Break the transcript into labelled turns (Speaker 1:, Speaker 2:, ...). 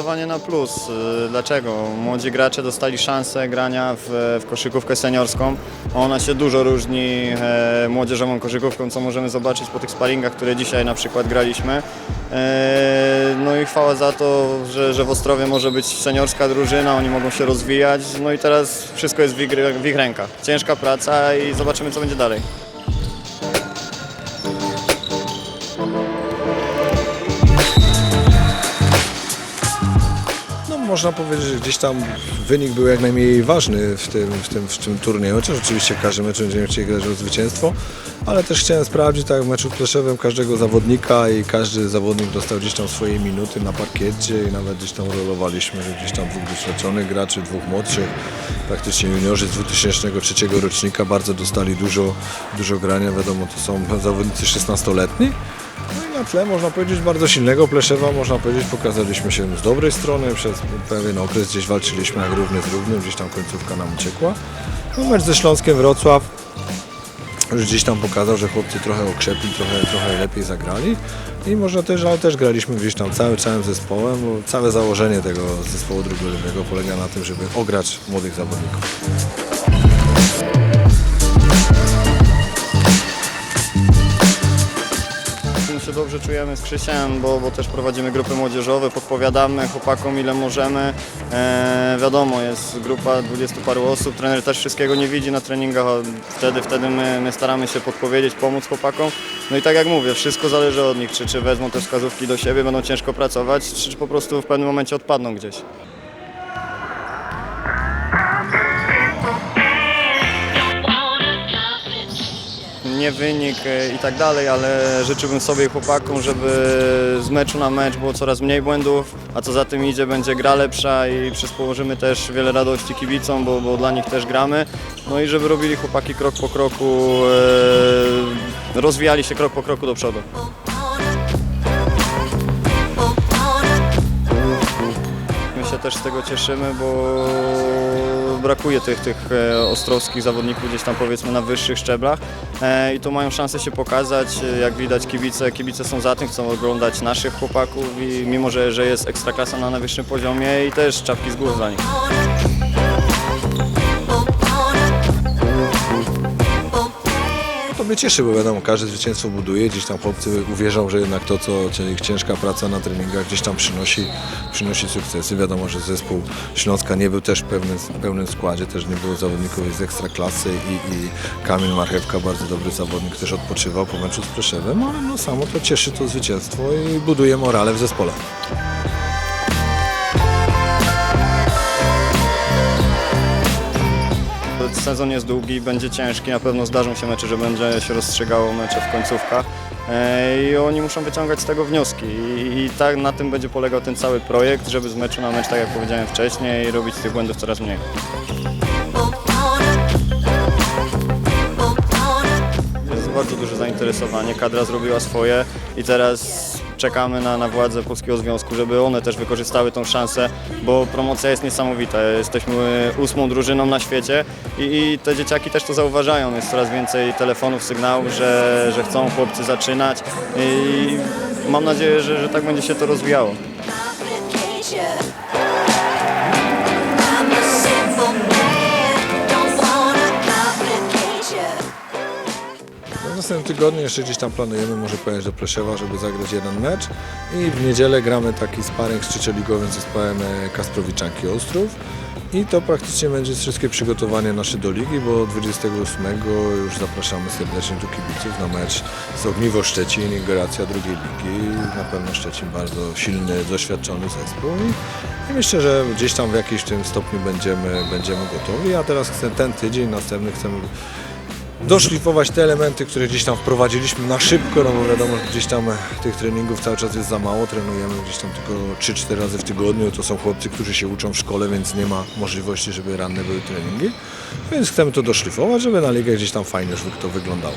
Speaker 1: zdecydowanie na plus. Y, Dlaczego? Młodzi gracze dostali szansę grania w, w koszykówkę seniorską. Ona się dużo różni e, młodzieżową koszykówką, co możemy zobaczyć po tych sparingach, które dzisiaj na przykład graliśmy. E, no i chwała za to, że, że w Ostrowie może być seniorska drużyna, oni mogą się rozwijać. No i teraz wszystko jest w ich, w ich rękach. Ciężka praca i zobaczymy, co będzie dalej.
Speaker 2: Można powiedzieć, że gdzieś tam wynik był jak najmniej ważny w tym, w tym, w tym turnieju, chociaż oczywiście każdy mecz będziemy chcieli grać o zwycięstwo, ale też chciałem sprawdzić, tak w meczu kleszowym, każdego zawodnika i każdy zawodnik dostał gdzieś tam swoje minuty na parkiecie i nawet gdzieś tam rolowaliśmy, że gdzieś tam dwóch doświadczonych graczy, dwóch młodszych, praktycznie juniorzy z 2003 rocznika bardzo dostali dużo, dużo grania, wiadomo, to są zawodnicy 16-letni, no i na tle można powiedzieć bardzo silnego Pleszewa, można powiedzieć pokazaliśmy się z dobrej strony, przez pewien okres gdzieś walczyliśmy jak równy z równym, gdzieś tam końcówka nam uciekła. No mecz ze Śląskiem Wrocław już gdzieś tam pokazał, że chłopcy trochę okrzepli, trochę, trochę lepiej zagrali i można też, ale też graliśmy gdzieś tam całym, całym zespołem, bo całe założenie tego zespołu drugoligowego polega na tym, żeby ograć młodych zawodników.
Speaker 1: Się dobrze czujemy z Krzysiem, bo, bo też prowadzimy grupy młodzieżowe, podpowiadamy chłopakom ile możemy. E, wiadomo, jest grupa 20 paru osób, trener też wszystkiego nie widzi na treningach, a wtedy, wtedy my, my staramy się podpowiedzieć, pomóc chłopakom. No i tak jak mówię, wszystko zależy od nich, czy, czy wezmą te wskazówki do siebie, będą ciężko pracować, czy, czy po prostu w pewnym momencie odpadną gdzieś. Nie wynik e, i tak dalej, ale życzyłbym sobie chłopakom, żeby z meczu na mecz było coraz mniej błędów, a co za tym idzie będzie gra lepsza i przysporzymy też wiele radości kibicom, bo, bo dla nich też gramy. No i żeby robili chłopaki krok po kroku, e, rozwijali się krok po kroku do przodu. Też z tego cieszymy, bo brakuje tych, tych e, ostrowskich zawodników gdzieś tam powiedzmy na wyższych szczeblach e, i tu mają szansę się pokazać. E, Jak widać kibice, kibice są za tym, chcą oglądać naszych chłopaków i mimo, że, że jest ekstraklasa na najwyższym poziomie i też czapki z głów dla nich.
Speaker 2: Mnie cieszy, bo wiadomo, każde zwycięstwo buduje, gdzieś tam chłopcy uwierzą, że jednak to, co ich ciężka praca na treningach gdzieś tam przynosi, przynosi sukcesy. Wiadomo, że zespół Śląska nie był też w pełnym, pełnym składzie, też nie było zawodników z ekstraklasy i, i Kamil Marchewka, bardzo dobry zawodnik, też odpoczywał po meczu z Przeszewem, ale no samo to cieszy to zwycięstwo i buduje morale w zespole.
Speaker 1: Sezon jest długi, będzie ciężki, na pewno zdarzą się mecze, że będzie się rozstrzygało mecze w końcówkach e, i oni muszą wyciągać z tego wnioski. I, tak na tym będzie polegał ten cały projekt, żeby z meczu na mecz, tak jak powiedziałem wcześniej, robić tych błędów coraz mniej. Jest bardzo duże zainteresowanie, kadra zrobiła swoje i teraz czekamy na, na władze Polskiego Związku, żeby one też wykorzystały tą szansę, bo promocja jest niesamowita. Jesteśmy ósmą drużyną na świecie i, i te dzieciaki też to zauważają. Jest coraz więcej telefonów, sygnałów, że, że chcą chłopcy zaczynać i mam nadzieję, że, że tak będzie się to rozwijało.
Speaker 2: Następnym tygodniu jeszcze gdzieś tam planujemy może pojechać do Pleszewa, żeby zagrać jeden mecz. I w niedzielę gramy taki sparring z trzecioligowym zespołem e, Kasprowiczanki Ostrów. I to praktycznie będzie wszystkie przygotowanie nasze do ligi, bo 28 już zapraszamy serdecznie tu kibiców na mecz z Ogniwo Szczecin, inauguracja drugiej ligi. Na pewno Szczecin bardzo silny, doświadczony zespół. I, i myślę, że gdzieś tam w jakimś tym stopniu będziemy, będziemy gotowi, a teraz chcę ten tydzień, następny chcemy doszlifować te elementy, które gdzieś tam wprowadziliśmy na szybko, no bo wiadomo, gdzieś tam tych treningów cały czas jest za mało, trenujemy gdzieś tam tylko 3-4 razy w tygodniu, to są chłopcy, którzy się uczą w szkole, więc nie ma możliwości, żeby ranne były treningi, więc chcemy to doszlifować, żeby na ligę gdzieś tam fajnie żeby to wyglądało.